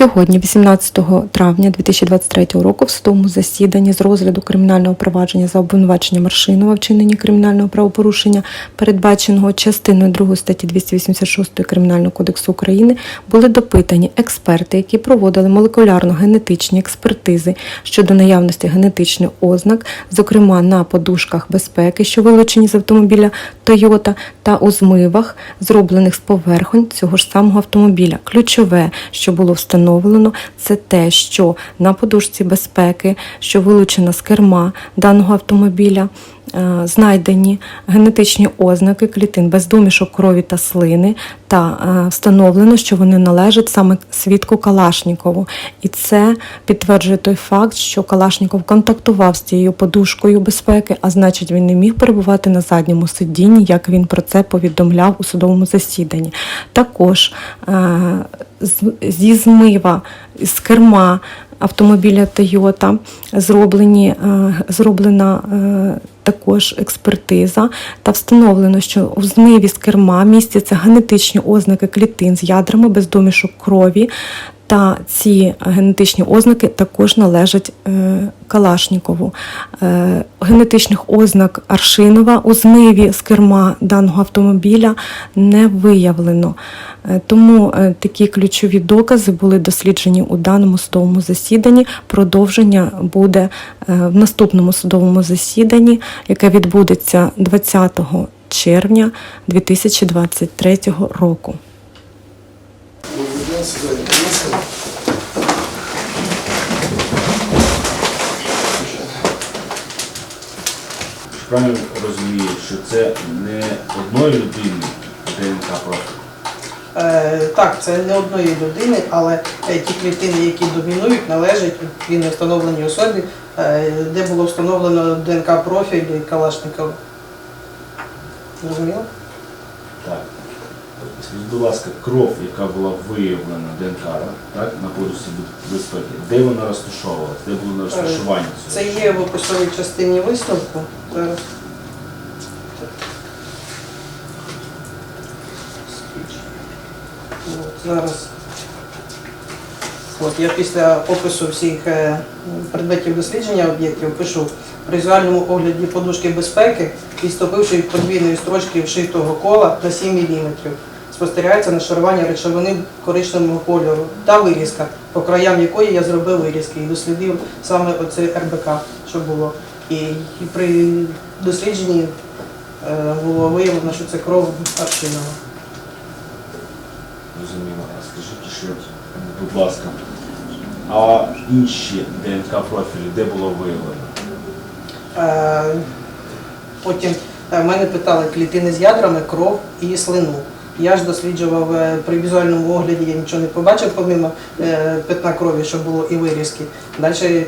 Сьогодні, 18 травня 2023 року, в судовому засіданні з розгляду кримінального провадження за обвинуваченням Маршинова вчиненні кримінального правопорушення, передбаченого частиною 2 статті 286 Кримінального кодексу України, були допитані експерти, які проводили молекулярно-генетичні експертизи щодо наявності генетичних ознак, зокрема на подушках безпеки, що вилучені з автомобіля Toyota, та у змивах, зроблених з поверхонь цього ж самого автомобіля. Ключове, що було встановлено, це те, що на подушці безпеки, що вилучена з керма даного автомобіля, е, знайдені генетичні ознаки клітин без домішок крові та слини, та е, встановлено, що вони належать саме свідку Калашнікову. І це підтверджує той факт, що Калашніков контактував з цією подушкою безпеки, а значить, він не міг перебувати на задньому сидінні, як він про це повідомляв у судовому засіданні. Також е, зі змива з керма автомобіля Toyota зроблені, е, зроблена е, також експертиза та встановлено, що у змиві з керма містяться генетичні ознаки клітин з ядрами без домішок крові. Та ці генетичні ознаки також належать е, Калашнікову. Е, генетичних ознак Аршинова у змиві з керма даного автомобіля не виявлено. Е, Тому такі ключові докази були досліджені у даному судовому засіданні. Продовження буде в наступному судовому засіданні, яке відбудеться 20 червня 2023 року. Правильно розумію, що це не одної людини ДНК профіль. Е, так, це не одної людини, але е, ті клітини, які домінують, належать від невстановленій особі, е, де було встановлено ДНК профіль Калашникова. Зрозуміло? Так. Скажіть, будь ласка, кров, яка була виявлена ДНК, так, на подушці безпеки, де вона розташовувалась? Де було розташування Е, Це є в описовій частині висновку. Зараз. От, я після опису всіх е, предметів дослідження об'єктів пишу при візуальному огляді подушки безпеки, відступивши від подвійної строчки вшитого кола на 7 мм. Спостерігається нашарування речовини коричневого кольору та вирізка, по краям якої я зробив вирізки і дослідив саме оце РБК, що було. І, при дослідженні е, було виявлено, що це кров Аршинова. Зрозуміло. Скажіть ще, будь ласка, а інші ДНК профілі де було виявлено? Е, Потім е, мене питали клітини з ядрами, кров і слину. Я ж досліджував е, при візуальному огляді, я нічого не побачив, помимо пятна крові, що було і вирізки. Далі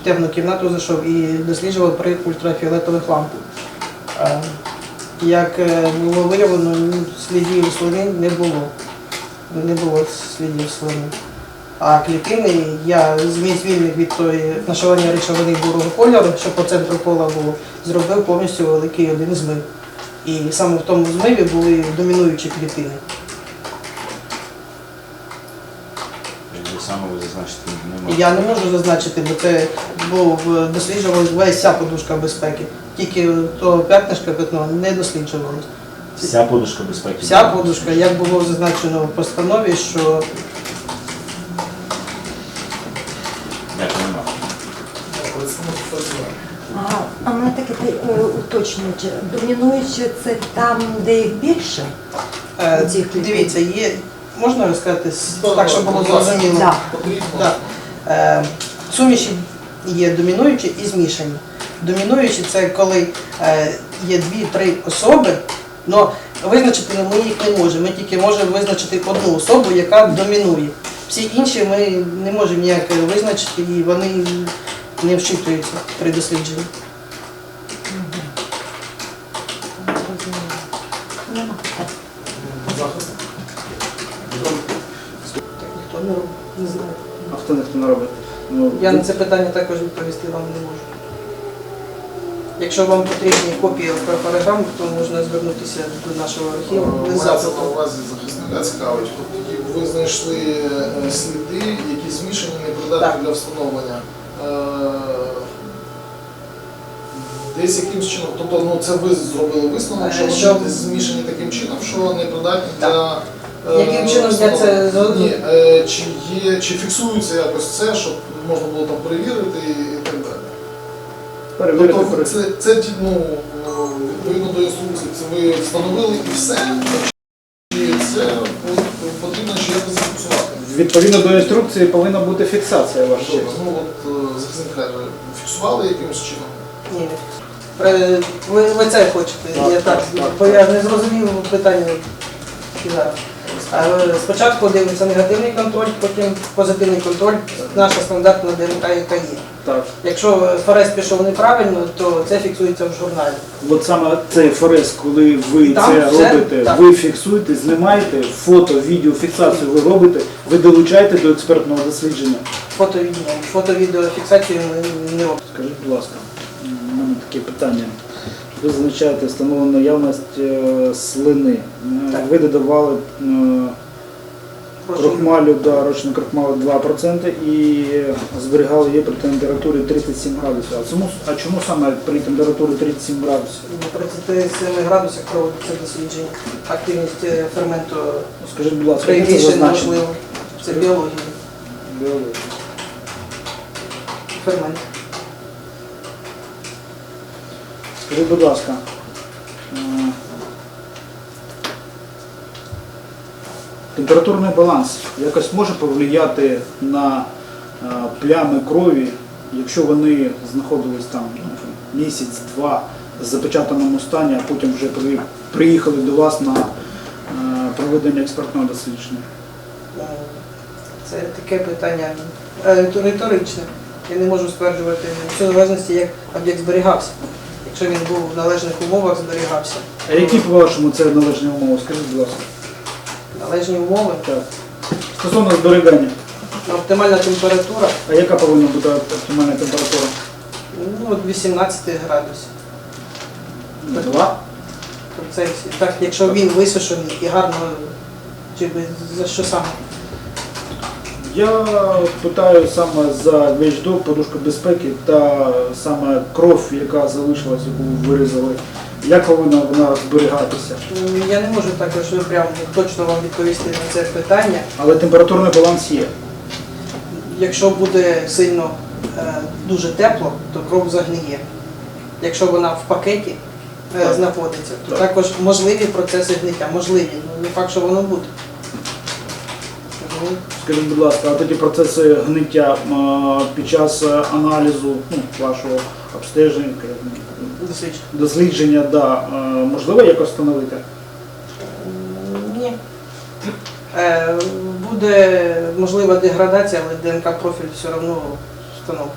в темну кімнату зайшов і досліджував при ультрафіолетових лампах. Як було виявлено, слідів слини не було. Не було слідів слини. А клітини я змій звільних від тої нашивання речовини бурого кольору, що по центру кола було, зробив повністю великий один змив. І саме в тому змиві були домінуючі клітини. Саме ви зазначити не можете. я не можу зазначити, бо це був досліджувалась вся подушка безпеки. Тільки то п'ятнишко пятно не досліджувалось. Вся подушка безпеки. Вся подушка, як було зазначено в постанові, що Дякую, нема. А, а мене таке е, уточнююче. Домінуюче це там, де їх більше? е, дивіться, є можна розказати с- так, щоб було зрозуміло. Так. Е, Суміші є домінуючі і змішані. Домінуючі це коли е, є дві-три особи, але визначити ми їх не можемо. Ми тільки можемо визначити одну особу, яка домінує. Всі інші ми не можемо ніяк визначити і вони не вчитуються при дослідженні. Ніхто не знає. А хто ніхто не робить? Ну, Я на це питання також відповісти вам не можу. Якщо вам потрібні копії фотограм, то можна звернутися до нашого архіву на увазі захисника цікавить, от тоді ви знайшли е, сліди, які змішані непридатні для встановлення. Е, Десь якимсь чином, тобто ну, це ви зробили висновок, Е, що вони десь змішані таким чином, що непридатні для. Яким чином я це? Ні, чи є, чи фіксується якось це, щоб можна було там перевірити Перевірити Тобто це, це ті, ну, е, відповідно до інструкції, це ви встановили і все, чи це потрібно ще якось зафіксувати? Відповідно до інструкції повинна бути фіксація ваша Добре, честь. ну от е, захисник каже, фіксували якимось чином? Ні. Е, Ви, ви це хочете, Так, я так, так, так, бо я не зрозумів питання і зараз. Спочатку дивиться негативний контроль, потім позитивний контроль, наша стандартна ДНК, яка є. Так. Якщо Форес пішов неправильно, то це фіксується в журналі. От саме цей форез, коли ви Там це все робите, так. ви фіксуєте, знімаєте, фото, відео, фіксацію ви робите, ви долучаєте до експертного дослідження. Фото-відео. Фото-відеофіксацію ми не робимо. Скажіть, будь ласка, у мене таке питання. Ви зазначаєте встановлену наявність е, слини. Е, Так. Ви додавали е, крохмалю, да, рочну крохмалю 2% і зберігали її при температурі 37 градусів. А чому, а чому саме при температурі 37 градусів? При 37 градусах проводиться дослідження. Активність ферменту Ну, Скажіть, будь ласка, це зазначено? Це біологія. Біологія. Фермент. Скажіть, будь ласка, е, температурний баланс якось може повлияти на е, плями крові, якщо вони знаходились там ну, місяць-два в запечатаному стані, а потім вже приїхали до вас на е, проведення експертного дослідження. Це таке питання риторичне. Я не можу стверджувати в залежності, як об'єкт зберігався. Якщо він був в належних умовах, зберігався. А які, по-вашому, це належні умови? Скажіть, будь ласка. Належні умови, Так. Стосовно зберігання, оптимальна температура а яка повинна бути оптимальна температура? ну, от 18 градусів. Два? Тобто Це, так, якщо він висушений і гарно, чи би за що саме? Я питаю саме за вещдок, подушку безпеки та саме кров, яка залишилась, яку вирізали. Як повинна вона зберігатися? Я не можу також прям точно вам відповісти на це питання. Але температурний баланс є. Якщо буде сильно е, дуже тепло, то кров загниє. Якщо вона в пакеті е, знаходиться, то Так. також можливі процеси гниття. Можливі, ну не факт, що воно буде. Скажіть, будь ласка, а тоді процеси гниття під час е, аналізу ну, вашого обстеження, ну, дослідження. дослідження, да, е, можливо якось встановити? Ні. Е, Буде можлива деградація, але ДНК профіль все одно встановить.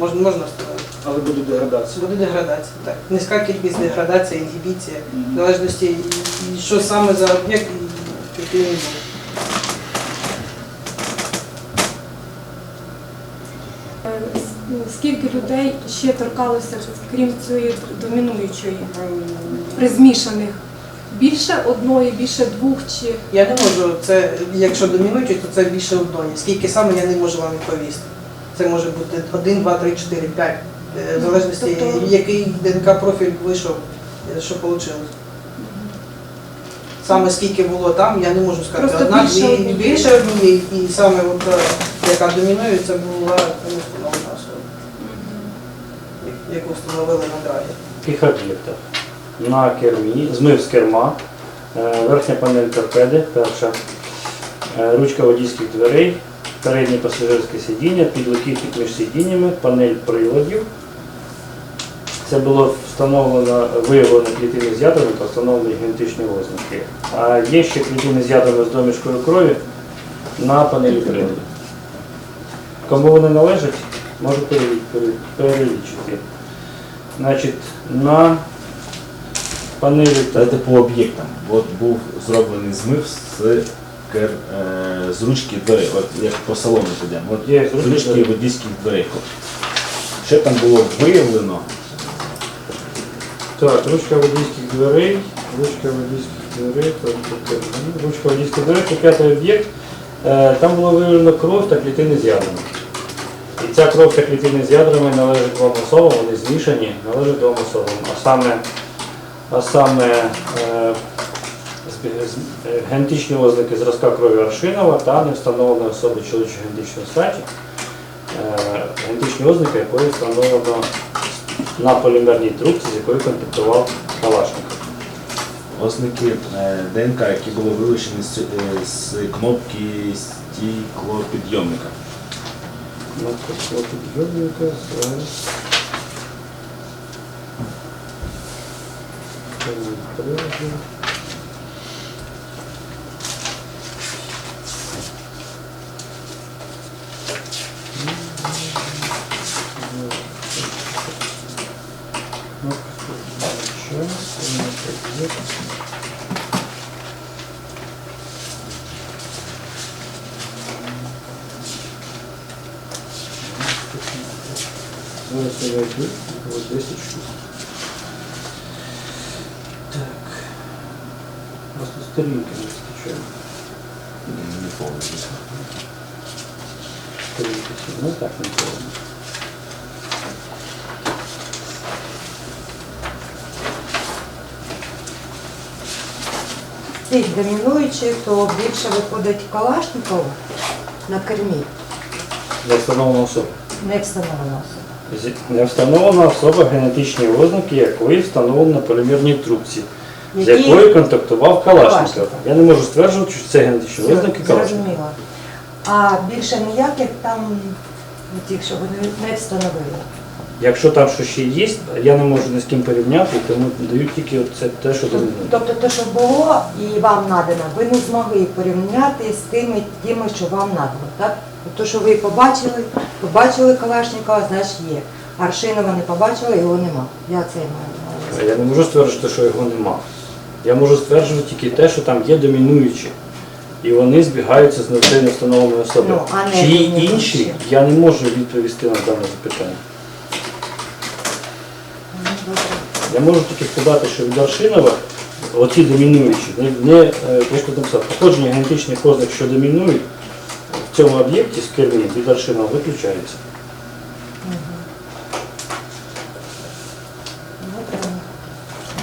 Можна, можна встановити. Але буде деградація. Буде деградація, так. Низька кількість деградація, інгібіція, Мгм. в залежності, що саме за об'єкт, який він буде. Е, Скільки людей ще торкалося, крім цієї домінуючої, при змішаних? Більше одної, більше двох чи Я не можу, це, якщо домінуючий, то це більше одної. Скільки саме я не можу вам відповісти. Це може бути 1, 2, 3, 4, 5. е, В залежності, Тобто- який ДНК профіль вийшов, е, що вийшло. Саме скільки було там, я не можу сказати. Просто Одна, більше однієї. більше однієї, і саме от, е, яка домінує, це була не встановлена яку встановили на драйві. таких об'єктах. На кермі, змив з керма, е, верхня панель торпеди, перша, е, ручка водійських дверей, переднє пасажирське сидіння, підлокітник між сидіннями, панель приладів. Це було встановлено, виявлено клітини з ядрами та встановлені генетичні ознаки. А є ще клітини з ядрами з домішкою крові на панелі приладів. Кому вони належать, можу перелі- пере- перелічити. Значить, на панелі Давайте по об'єктам. От був зроблений змив з, кер, е, з ручки дверей, от як по салону підемо. От Є, з ручки водійських дверей. Що там було виявлено? Так, ручка водійських дверей, ручка водійських дверей, то- то- то- ручка водійських дверей, це п'ятий об'єкт. Е, Там було виявлено кров та клітини з ядрами. І ця кров клітини з ядрами належать двом особам, вони змішані, належать двом особам. А саме, а саме е, генетичні ознаки зразка крові Аршинова та не встановлена особи чоловічої генетичної статі, е, генетичні ознаки якої встановлено на полімерній трубці, з якою контактував Калашников. Ознаки е, ДНК, які були вилучені з, е, кнопки стіклопідйомника. Ну, от підйомника зараз. Коментарі. Зараз я войду, вот 10 штук. Так. Просто сторінки не вистачає. Не повністю. Сторінки всі. Ну так, не повно. Цих домінуючих, то більше виходить Калашникова на кермі, Не встановлена особа. не встановлена особа. Не встановлена особа, генетичні ознаки якої встановлені на полімерній трубці, з Які- якою контактував Калашников. Калашников. Я не можу стверджувати, що це генетичні ознаки Калашникова. Зрозуміло. А більше ніяких там тих, що вони не встановили. Якщо там щось ще є, я не можу ні з ким порівняти, тому даю тільки це те, що домінує. Тобто те, що було і вам надано, ви не змогли порівняти з тими, тими, що вам надано, так? Тобто, що ви побачили, побачили Калашникова, значить є. Аршинова не побачили, його нема. Я це маю. Я не можу стверджувати, що його нема. Я можу стверджувати тільки те, що там є домінуючі. І вони збігаються з навчання встановленої особи. Ну, Чи інші, я не можу відповісти на дане запитання. Ну. Я можу тільки сказати, що від Аршинова оці домінуючі, не, не е, тут написав, походження генетичних ознак, що домінують цьому об'єкті з кермі від Аршинова виключається.